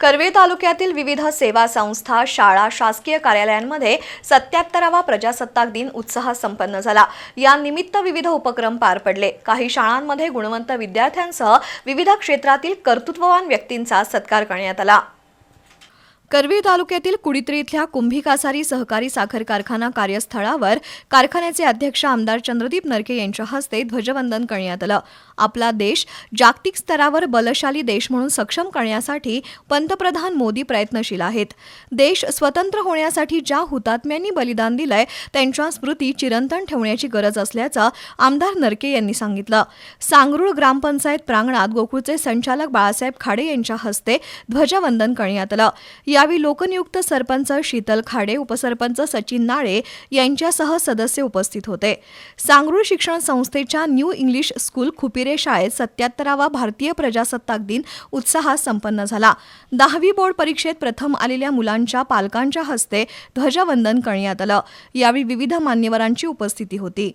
कर्वे तालुक्यातील विविध सेवा संस्था शाळा शासकीय कार्यालयांमध्ये सत्याहत्तरावा प्रजासत्ताक दिन उत्साहात संपन्न झाला. या निमित्त विविध उपक्रम पार पडले. काही शाळांमध्ये गुणवंत विद्यार्थ्यांसह विविध क्षेत्रातील कर्तृत्ववान व्यक्तींचा सत्कार करण्यात आला. करवीर तालुक्यातील कुडित्री इथल्या कुंभी कासारी सहकारी साखर कारखाना कार्यस्थळावर कारखान्याचे अध्यक्ष आमदार चंद्रदीप नरके यांच्या हस्ते ध्वजवंदन करण्यात आलं. आपला देश जागतिक स्तरावर बलशाली देश म्हणून सक्षम करण्यासाठी पंतप्रधान मोदी प्रयत्नशील आहेत. देश स्वतंत्र होण्यासाठी ज्या हुतात्म्यांनी बलिदान दिलंय त्यांच्या स्मृती चिरंतन ठेवण्याची गरज असल्याचं आमदार नरके यांनी सांगितलं. सांगरूळ ग्रामपंचायत प्रांगणात गोकुळचे संचालक बाळासाहेब खाडे यांच्या हस्ते ध्वजवंदन करण्यात आलं. यावेळी लोकनियुक्त सरपंच शीतल खाडे उपसरपंच सचिन नाळे यांच्यासह सदस्य उपस्थित होते. सांगरूळ शिक्षण संस्थेच्या न्यू इंग्लिश स्कूल खुपिरे शाळेत सत्याहत्तरावा भारतीय प्रजासत्ताक दिन उत्साहात संपन्न झाला. दहावी बोर्ड परीक्षेत प्रथम आलेल्या मुलांच्या पालकांच्या हस्ते ध्वजवंदन करण्यात आलं. यावेळी विविध मान्यवरांची उपस्थिती होती.